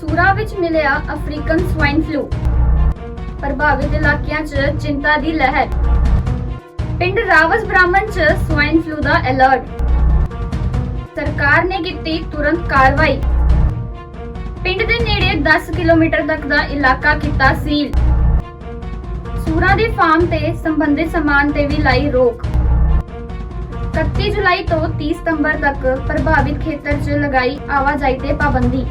ਸੂਰਾ ਵਿੱਚ ਮਿਲਿਆ African swine flu. ਪ੍ਰਭਾਵਿਤ ਇਲਾਕਿਆਂ 'ਚ ਚਿੰਤਾ ਦੀ ਲਹਿਰ। ਪਿੰਡ ਰਾਵਸ ਬ੍ਰਾਹਮਣ 'ਚ ਸਵਾਈਨ ਫਲੂ ਦਾ ਅਲਰਟ ਸਰਕਾਰ ਨੇ ਕੀਤੀ ਤੁਰੰਤ ਕਾਰਵਾਈ। ਪਿੰਡ ਦੇ ਨੇੜੇ 10 ਕਿਲੋਮੀਟਰ ਤੱਕ ਦਾ ਇਲਾਕਾ ਕੀਤਾ ਸੀਲ। ਸੂਰਾ ਦੇ ਫਾਰਮ ਤੇ ਸੰਬੰਧਿਤ ਸਮਾਨ ਤੇ ਵੀ ਲਾਈ ਰੋਕ। 31 ਜੁਲਾਈ ਤੋਂ 30 ਸਤੰਬਰ ਤੱਕ ਪ੍ਰਭਾਵਿਤ ਖੇਤਰ 'ਚ ਲਗਾਈ ਆਵਾਜਾਈ ਤੇ ਪਾਬੰਦੀ।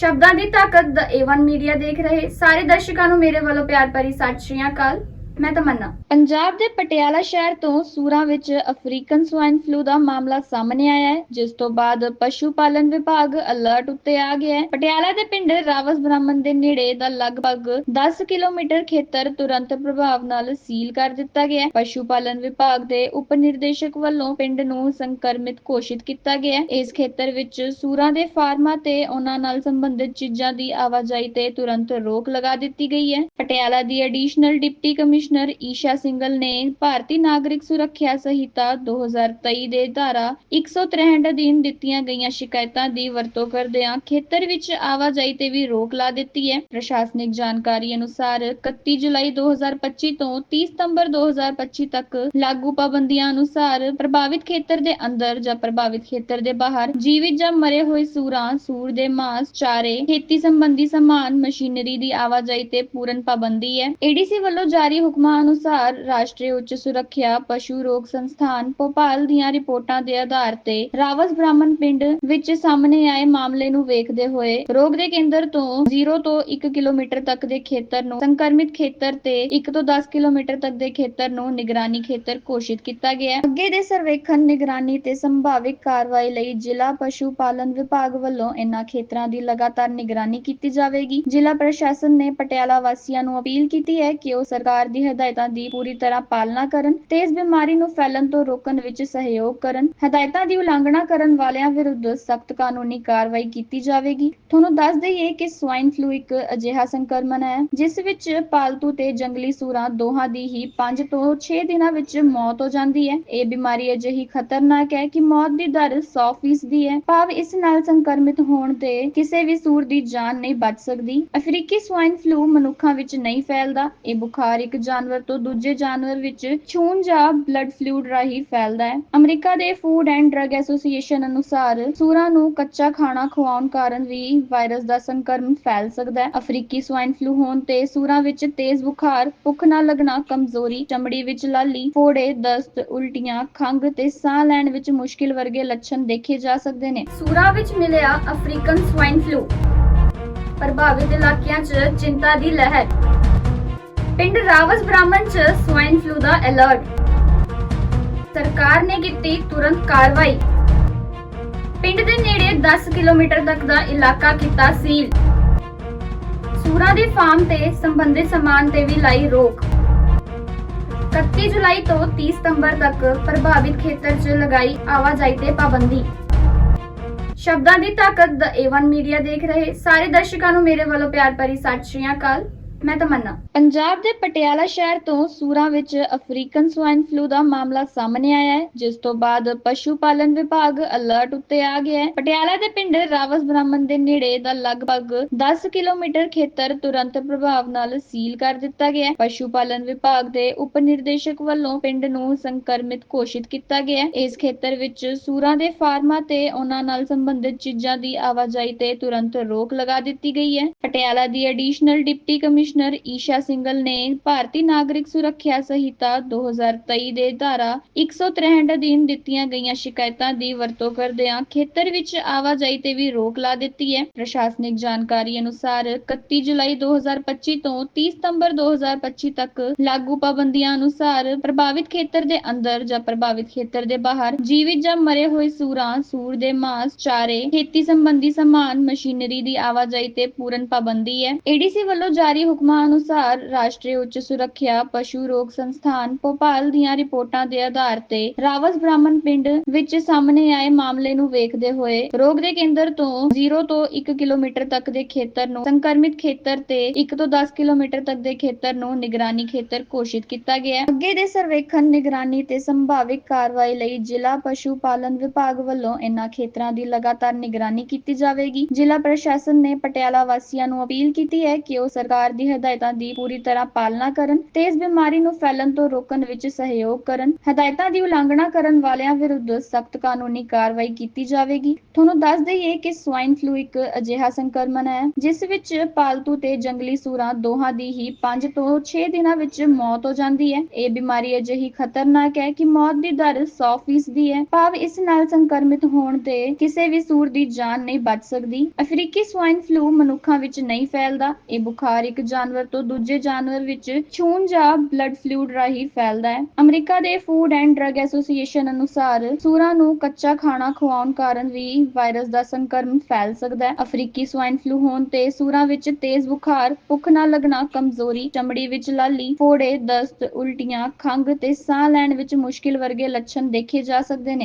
ਸ਼ਬਦਾਂ ਦੀ ਤਾਕਤ ਦਾ A1 ਮੀਡੀਆ ਦੇਖ ਰਹੇ ਸਾਰੇ ਦਰਸ਼ਕਾਂ ਨੂੰ ਮੇਰੇ ਵੱਲੋਂ ਪਿਆਰ ਭਰੀ ਸਤਿ ਸ਼੍ਰੀ ਅਕਾਲ। ਮੈਂ ਤਮੰਨਾ। ਪੰਜਾਬ ਦੇ ਪਟਿਆਲਾ ਸ਼ਹਿਰ ਤੋਂ ਸੂਰਾਂ ਵਿੱਚ ਅਫਰੀਕਨ ਸਵਾਈਨ ਫਲੂ ਦਾ ਮਾਮਲਾ ਸਾਹਮਣੇ ਆਇਆ ਹੈ, ਜਿਸ ਤੋਂ ਬਾਅਦ ਪਸ਼ੂ ਪਾਲਣ ਵਿਭਾਗ ਅਲਰਟ ਉੱਤੇ ਆ ਗਿਆ ਹੈ। ਪਟਿਆਲਾ ਦੇ ਪਿੰਡ ਰਾਵਸ ਬ੍ਰਾਹਮਣ ਦੇ ਨੇੜੇ ਦਾ ਲਗਭਗ 10 ਕਿਲੋਮੀਟਰ ਖੇਤਰ ਤੁਰੰਤ ਪ੍ਰਭਾਵ ਨਾਲ ਸੀਲ ਕਰ ਦਿੱਤਾ ਗਿਆ ਹੈ। ਪਸ਼ੂ ਪਾਲਣ ਵਿਭਾਗ ਦੇ ਉਪ ਨਿਰਦੇਸ਼ਕ ਵੱਲੋਂ ਪਿੰਡ ਨੂੰ ਸੰਕਰਮਿਤ ਘੋਸ਼ਿਤ ਕੀਤਾ ਗਿਆ ਹੈ। ਇਸ ਖੇਤਰ ਵਿੱਚ ਸੂਰਾਂ ਦੇ ਫਾਰਮਾਂ ਤੇ ਉਹਨਾਂ ਨਾਲ ਸੰਬੰਧਿਤ ਚੀਜ਼ਾਂ ਦੀ ਆਵਾਜਾਈ ਤੇ ਤੁਰੰਤ ਰੋਕ ਲਗਾ ਦਿੱਤੀ ਗਈ ਹੈ। ਪਟਿਆਲਾ ਦੀ additional deputy commissioner Isha Singal ਨੇ ਭਾਰਤੀ ਨਾਗਰਿਕ ਸੁਰੱਖਿਆ ਸੰਹਿਤਾ 2023 ਦੇ ਧਾਰਾ 163 ਅਧੀਨ ਦਿੱਤੀਆਂ ਗਈਆਂ ਸ਼ਿਕਾਇਤਾਂ ਦੀ ਵਰਤੋਂ ਕਰਦਿਆਂ ਖੇਤਰ ਵਿੱਚ ਆਵਾਜਾਈ ਤੇ ਵੀ ਰੋਕ ਲਾ ਦਿੱਤੀ ਹੈ। ਪ੍ਰਸ਼ਾਸਨਿਕ ਜਾਣਕਾਰੀ ਅਨੁਸਾਰ 31 ਜੁਲਾਈ 2025 ਤੋਂ 30 ਸਤੰਬਰ 2025 ਤੱਕ ਲਾਗੂ ਪਾਬੰਦੀਆਂ ਅਨੁਸਾਰ ਪ੍ਰਭਾਵਿਤ ਖੇਤਰ ਦੇ ਅੰਦਰ ਜਾਂ ਪ੍ਰਭਾਵਿਤ ਖੇਤਰ ਦੇ ਬਾਹਰ ਜੀਵਿਤ ਜਾਂ ਮਰੇ ਹੋਏ ਸੂਰਾਂ, ਸੂਰ ਦੇ ਮਾਸ, ਚਾਰੇ, ਖੇਤੀ ਸੰਬੰਧੀ ਸਮਾਨ, ਮਸ਼ੀਨਰੀ ਦੀ ਆਵਾਜਾਈ ਤੇ ਪੂਰਨ ਪਾਬੰਦੀ ਹੈ। ਏਡੀਸੀ ਵੱਲੋਂ ਜਾਰੀ ਹੁਕਮਾਂ ਅਨੁਸਾਰ ਰਾਸ਼ਟਰੀ ਉੱਚ ਸੁਰੱਖਿਆ, ਪਸ਼ੂ ਰੋਗ ਸੰਸਥਾਨ, ਭੋਪਾਲ ਦੀਆਂ ਰਿਪੋਰਟਾਂ ਦੇ ਆਧਾਰ ਤੇ ਰਾਵਸ ਬ੍ਰਾਹਮਣ ਪਿੰਡ ਵਿੱਚ ਸਾਹਮਣੇ ਆਏ ਮਾਮਲੇ ਨੂੰ ਵੇਖਦੇ ਹੋਏ ਰੋਗ ਦੇ ਕੇਂਦਰ ਤੋਂ 0 ਤੋਂ 1 ਕਿਲੋਮੀਟਰ ਤੱਕ ਦੇ ਖੇਤਰ ਨੂੰ ਸੰਕਰਮਿਤ ਖੇਤਰ ਤੇ 1 ਤੋਂ 10 ਕਿਲੋਮੀਟਰ ਤੱਕ ਦੇ ਖੇਤਰ ਨੂੰ ਨਿਗਰਾਨੀ ਖੇਤਰ ਘੋਸ਼ਿਤ ਕੀਤਾ ਗਿਆ। ਹੈ ਅੱਗੇ ਦੇ ਸਰਵੇਖਣ ਨਿਗਰਾਨੀ ਤੇ ਸੰਭਾਵਿਕ ਕਾਰਵਾਈ ਲਈ ਜ਼ਿਲ੍ਹਾ ਪਸ਼ੂ ਪਾਲਣ ਵਿਭਾਗ ਵੱਲੋਂ ਇਨ੍ਹਾਂ ਖੇਤਰਾਂ ਦੀ ਲਗਾਤਾਰ ਨਿਗਰਾਨੀ ਕੀਤੀ ਜਾਵੇਗੀ। ਜ਼ਿਲ੍ਹਾ ਪ੍ਰਸ਼ਾਸਨ ਨੇ ਪਟਿਆਲਾ ਵਾਸੀਆਂ ਨੂੰ ਅਪੀਲ ਕੀਤੀ ਹੈ ਕਿ ਉਹ ਸਰਕਾਰ ਦੀ ਹਦਾਇਤਾਂ ਦੀ ਪੂਰੀ ਤਰ੍ਹਾਂ ਪਾਲਣਾ ਕਰਨ ਤੇ ਇਸ ਬਿਮਾਰੀ ਨੂੰ ਫੈਲਣ ਤੋਂ ਰੋਕਣ ਵਿੱਚ ਸਹਿਯੋਗ ਕਰਨ, ਹਦਾਇਤਾਂ ਦੀ ਉਲੰਘਣਾ ਕਰਨ ਵਾਲਿਆਂ ਵਿਰੁੱਧ ਸਖਤ ਕਾਨੂੰਨੀ ਕਾਰਵਾਈ ਕੀਤੀ ਜਾਵੇਗੀ। ਤੁਹਾਨੂੰ ਦੱਸ ਦਈਏ ਕਿ ਸਵਾਈਨ ਫਲੂ ਇੱਕ ਅਜਿਹਾ ਸੰਕਰਮਣ ਹੈ, ਜਿਸ ਵਿੱਚ ਪਾਲਤੂ ਤੇ ਜੰਗਲੀ ਸੂਰਾਂ ਦੋਹਾਂ ਦੀ ਹੀ 5 ਤੋਂ 6 ਦਿਨਾਂ ਵਿੱਚ ਮੌਤ ਹੋ ਜਾਂਦੀ ਹੈ। ਇਹ ਬਿਮਾਰੀ ਅਜਿਹੀ ਖਤਰਨਾਕ ਹੈ ਕਿ ਮੌਤ ਦੀ ਦਰ 100% ਦੀ ਹੈ। ਭਾਵ ਇਸ ਨਾਲ ਸੰਕਰਮਿਤ ਹੋਣ ਤੇ ਕਿਸੇ ਵੀ ਸੂਰ ਦੀ ਜਾਨ ਨਹੀਂ ਬਚ ਸਕਦੀ। ਅਫਰੀਕੀ ਸਵਾਈਨ ਫਲੂ ਮਨੁੱਖਾਂ ਵਿੱਚ ਨਹੀਂ ਫੈਲਦਾ। ਇਹ ਬੁਖਾਰ ਇੱਕ ਜਾਨਵਰ ਤੋਂ ਦੂਜੇ ਜਾਨਵਰ ਵਿੱਚ ਛੂਣ ਜਾਂ ਬਲੱਡ ਫਲੂਇਡ ਰਾਹੀਂ ਫੈਲਦਾ ਹੈ। ਅਮਰੀਕਾ ਦੇ ਫੂਡ ਐਂਡ ਡਰੱਗ ਐਸੋਸੀਏਸ਼ਨ ਅਨੁਸਾਰ ਸੂਰਾਂ ਨੂੰ ਕੱਚਾ ਖਾਣਾ ਖਵਾਉਣ ਕਾਰਨ ਵੀ ਵਾਇਰਸ ਦਾ ਸੰਕਰਮਣ ਫੈਲ ਸਕਦਾ ਹੈ। ਅਫਰੀਕੀ ਸਵਾਈਨ ਫਲੂ ਹੋਣ ਤੇ ਸੂਰਾਂ ਵਿੱਚ ਤੇਜ਼ ਬੁਖਾਰ, ਭੁੱਖ ਨਾ ਲੱਗਣਾ, ਕਮਜ਼ੋਰੀ, ਚਮੜੀ ਵਿੱਚ ਲਾਲੀ, ਫੋੜੇ, ਦਸਤ, ਉਲਟੀਆਂ, ਖੰਘ ਤੇ ਸਾਹ ਲੈਣ ਵਿੱਚ ਮੁਸ਼ਕਿਲ ਵਰਗੇ ਲੱਛਣ ਦੇਖੇ ਜਾ ਸਕਦੇ ਨੇ। ਸੂਰਾਂ ਵਿੱਚ ਮਿਲਿਆ ਅਫਰੀਕਨ ਸਵਾਈਨ ਫਲੂ ਪ੍ਰਭਾਵਿਤ ਇਲਾਕਿਆਂ 'ਚ ਚਿੰਤਾ ਦੀ ਲਹਿਰ। ਪਿੰਡ ਰਾਵਸ ਬ੍ਰਾਹਮਣ 'ਚ ਸਵਾਈਨ ਫਲੂ ਦਾ ਅਲਰਟ ਸਰਕਾਰ ਨੇ ਕੀਤੀ ਤੁਰੰਤ ਕਾਰਵਾਈ। ਪਿੰਡ ਦੇ ਨੇੜੇ 10 ਕਿਲੋਮੀਟਰ ਤੱਕ ਦਾ ਇਲਾਕਾ ਕੀਤਾ ਸੀਲ। ਸੂਰਾਂ ਦੇ ਫਾਰਮ ਤੇ ਸੰਬੰਧਿਤ ਸਮਾਨ ਤੇ ਵੀ ਲਾਈ ਰੋਕ। 31 ਜੁਲਾਈ ਤੋਂ 30 ਸਤੰਬਰ ਤੱਕ ਪ੍ਰਭਾਵਿਤ ਖੇਤਰ 'ਚ ਲਗਾਈ ਆਵਾਜਾਈ ਤੇ ਪਾਬੰਦੀ। ਸ਼ਬਦਾਂ ਦੀ ਤਾਕਤ ਦਾ A1 ਮੀਡੀਆ ਦੇਖ ਰਹੇ ਸਾਰੇ ਦਰਸ਼ਕਾਂ ਨੂੰ ਮੇਰੇ ਵੱਲੋਂ ਪਿਆਰ ਭਰੀ ਸਤਿ ਸ਼੍ਰੀ ਅਕਾਲ। ਮੈਂ ਤਮੰਨਾ। ਪੰਜਾਬ ਦੇ ਪਟਿਆਲਾ ਸ਼ਹਿਰ ਤੋਂ ਸੂਰਾਂ ਵਿੱਚ ਅਫਰੀਕਨ ਸਵਾਈਨ ਫਲੂ ਦਾ ਮਾਮਲਾ ਸਾਹਮਣੇ ਆਇਆ ਹੈ, ਜਿਸ ਤੋਂ ਬਾਅਦ ਪਸ਼ੂ ਪਾਲਣ ਵਿਭਾਗ ਅਲਰਟ ਉੱਤੇ ਆ ਗਿਆ ਹੈ। ਪਟਿਆਲਾ ਦੇ ਪਿੰਡ ਰਾਵਸ ਬ੍ਰਾਹਮਣ ਦੇ ਨੇੜੇ ਦਾ ਲਗਭਗ 10 ਕਿਲੋਮੀਟਰ ਖੇਤਰ ਤੁਰੰਤ ਪ੍ਰਭਾਵ ਨਾਲ ਸੀਲ ਕਰ ਦਿੱਤਾ ਗਿਆ ਹੈ। ਪਸ਼ੂ ਪਾਲਣ ਵਿਭਾਗ ਦੇ ਉਪ ਨਿਰਦੇਸ਼ਕ ਵੱਲੋਂ ਪਿੰਡ ਨੂੰ ਸੰਕਰਮਿਤ ਘੋਸ਼ਿਤ ਕੀਤਾ ਗਿਆ ਹੈ। ਇਸ ਖੇਤਰ ਵਿੱਚ ਸੂਰਾਂ ਦੇ ਫਾਰਮਾਂ ਤੇ ਉਹਨਾਂ ਨਾਲ ਸੰਬੰਧਿਤ ਚੀਜ਼ਾਂ ਦੀ ਆਵਾਜਾਈ ਤੇ ਤੁਰੰਤ ਰੋਕ ਲਗਾ ਦਿੱਤੀ ਗਈ ਹੈ। ਪਟਿਆਲਾ ਦੀ additional deputy commissioner Isha Singal ਨੇ ਭਾਰਤੀ ਨਾਗਰਿਕ ਸੁਰੱਖਿਆ ਸੰਹਿਤਾ 2023 ਦੇ ਧਾਰਾ 163 ਅਧੀਨ ਦਿੱਤੀਆਂ ਗਈਆਂ ਸ਼ਿਕਾਇਤਾਂ ਦੀ ਵਰਤੋਂ ਕਰਦਿਆਂ ਖੇਤਰ ਵਿੱਚ ਆਵਾਜਾਈ ਤੇ ਵੀ ਰੋਕ ਲਾ ਦਿੱਤੀ ਹੈ। ਪ੍ਰਸ਼ਾਸਨਿਕ ਜਾਣਕਾਰੀ ਅਨੁਸਾਰ 31 ਜੁਲਾਈ 2025 ਤੋਂ 30 ਸਤੰਬਰ 2025 ਤੱਕ ਲਾਗੂ ਪਾਬੰਦੀਆਂ ਅਨੁਸਾਰ ਪ੍ਰਭਾਵਿਤ ਖੇਤਰ ਦੇ ਅੰਦਰ ਜਾਂ ਪ੍ਰਭਾਵਿਤ ਖੇਤਰ ਦੇ ਬਾਹਰ ਜੀਵਿਤ ਜਾਂ ਮਰੇ ਹੋਏ ਸੂਰਾਂ, ਸੂਰ ਦੇ ਮਾਸ, ਚਾਰੇ, ਖੇਤੀ ਸੰਬੰਧੀ ਸਮਾਨ, ਮਸ਼ੀਨਰੀ ਦੀ ਆਵਾਜਾਈ ਤੇ ਪੂਰਨ ਪਾਬੰਦੀ ਹੈ। ਏਡੀਸੀ ਵੱਲੋਂ ਜਾਰੀ ਹੁਕਮਾਂ ਅਨੁਸਾਰ ਰਾਸ਼ਟਰੀ ਉੱਚ ਸੁਰੱਖਿਆ, ਪਸ਼ੂ ਰੋਗ ਸੰਸਥਾਨ, ਭੋਪਾਲ ਦੀਆਂ ਰਿਪੋਰਟਾਂ ਦੇ ਆਧਾਰ ਤੇ ਰਾਵਸ ਬ੍ਰਾਹਮਣ ਪਿੰਡ ਵਿੱਚ ਸਾਹਮਣੇ ਆਏ ਮਾਮਲੇ ਨੂੰ ਵੇਖਦੇ ਹੋਏ ਰੋਗ ਦੇ ਕੇਂਦਰ ਤੋਂ 0 ਤੋਂ 1 ਕਿਲੋਮੀਟਰ ਤੱਕ ਦੇ ਖੇਤਰ ਨੂੰ ਸੰਕਰਮਿਤ ਖੇਤਰ ਤੇ 1 ਤੋਂ 10 ਕਿਲੋਮੀਟਰ ਤੱਕ ਦੇ ਖੇਤਰ ਨੂੰ ਨਿਗਰਾਨੀ ਖੇਤਰ ਘੋਸ਼ਿਤ ਕੀਤਾ ਗਿਆ ਅੱਗੇ ਦੇ ਸਰਵੇਖਣ ਨਿਗਰਾਨੀ ਤੇ ਸੰਭਾਵਿਕ ਕਾਰਵਾਈ ਲਈ ਜ਼ਿਲ੍ਹਾ ਪਸ਼ੂ ਪਾਲਣ ਵਿਭਾਗ ਵੱਲੋਂ ਇਨ੍ਹਾਂ ਖੇਤਰਾਂ ਦੀ ਲਗਾਤਾਰ ਨਿਗਰਾਨੀ ਕੀਤੀ ਜਾਵੇਗੀ। ਜ਼ਿਲ੍ਹਾ ਪ੍ਰਸ਼ਾਸਨ ਨੇ ਪਟਿਆਲਾ ਵਾਸੀਆਂ ਨੂੰ ਅਪੀਲ ਕੀਤੀ ਹੈ ਕਿ ਉਹ ਸਰਕਾਰ ਦੀ ਹਦਾਇਤਾਂ ਦੀ ਪੂਰੀ ਤਰ੍ਹਾਂ ਪਾਲਣਾ ਕਰਨ ਤੇ ਇਸ ਬਿਮਾਰੀ ਨੂੰ ਫੈਲਣ ਤੋਂ ਰੋਕਣ ਵਿੱਚ ਸਹਿਯੋਗ ਕਰਨ, ਹਦਾਇਤਾਂ ਦੀ ਉਲੰਘਣਾ ਕਰਨ ਵਾਲਿਆਂ ਵਿਰੁੱਧ ਸਖਤ ਕਾਨੂੰਨੀ ਕਾਰਵਾਈ ਕੀਤੀ ਜਾਵੇਗੀ। ਤੁਹਾਨੂੰ ਦੱਸ ਦਈਏ ਕਿ ਸਵਾਈਨ ਫਲੂ ਇੱਕ ਅਜਿਹਾ ਸੰਕਰਮਣ ਹੈ, ਜਿਸ ਵਿੱਚ ਪਾਲਤੂ ਤੇ ਜੰਗਲੀ ਸੂਰਾਂ ਦੋਹਾਂ ਦੀ ਹੀ 5 ਤੋਂ 6 ਦਿਨਾਂ ਵਿੱਚ ਮੌਤ ਹੋ ਜਾਂਦੀ ਹੈ। ਇਹ ਬਿਮਾਰੀ ਅਜਿਹੀ ਖਤਰਨਾਕ ਹੈ ਕਿ ਮੌਤ ਦੀ ਦਰ 100% ਦੀ ਹੈ। ਭਾਵ ਇਸ ਨਾਲ ਸੰਕਰਮਿਤ ਹੋਣ ਤੇ ਕਿਸੇ ਵੀ ਸੂਰ ਦੀ ਜਾਨ ਨਹੀਂ ਬਚ ਸਕਦੀ। ਅਫਰੀਕੀ ਸਵਾਈਨ ਫਲੂ ਮਨੁੱਖਾਂ ਵਿੱਚ ਨਹੀਂ ਫੈਲਦਾ। ਇਹ ਬੁਖਾਰ ਇੱਕ ਜਾਨਵਰ ਤੋਂ ਦੂਜੇ ਜਾਨਵਰ ਵਿੱਚ ਛੂਣ ਜਾਂ ਬਲੱਡ ਫਲੂਇਡ ਰਾਹੀਂ ਫੈਲਦਾ ਹੈ। ਅਮਰੀਕਾ ਦੇ ਫੂਡ ਐਂਡ ਡਰੱਗ ਐਸੋਸੀਏਸ਼ਨ ਅਨੁਸਾਰ ਸੂਰਾਂ ਨੂੰ ਕੱਚਾ ਖਾਣਾ ਖਵਾਉਣ ਕਾਰਨ ਵੀ ਵਾਇਰਸ ਦਾ ਸੰਕਰਮਣ ਫੈਲ ਸਕਦਾ ਹੈ। ਅਫਰੀਕੀ ਸਵਾਈਨ ਫਲੂ ਹੋਣ ਤੇ ਸੂਰਾਂ ਵਿੱਚ ਤੇਜ਼ ਬੁਖਾਰ, ਭੁੱਖ ਨਾ ਲੱਗਣਾ, ਕਮਜ਼ੋਰੀ, ਚਮੜੀ ਵਿੱਚ ਲਾਲੀ, ਫੋੜੇ, ਦਸਤ, ਉਲਟੀਆਂ, ਖੰਘ ਤੇ ਸਾਹ ਲੈਣ ਵਿੱਚ ਮੁਸ਼ਕਿਲ ਵਰਗੇ ਲੱਛਣ ਦੇਖੇ ਜਾ ਸਕਦੇ ਨੇ।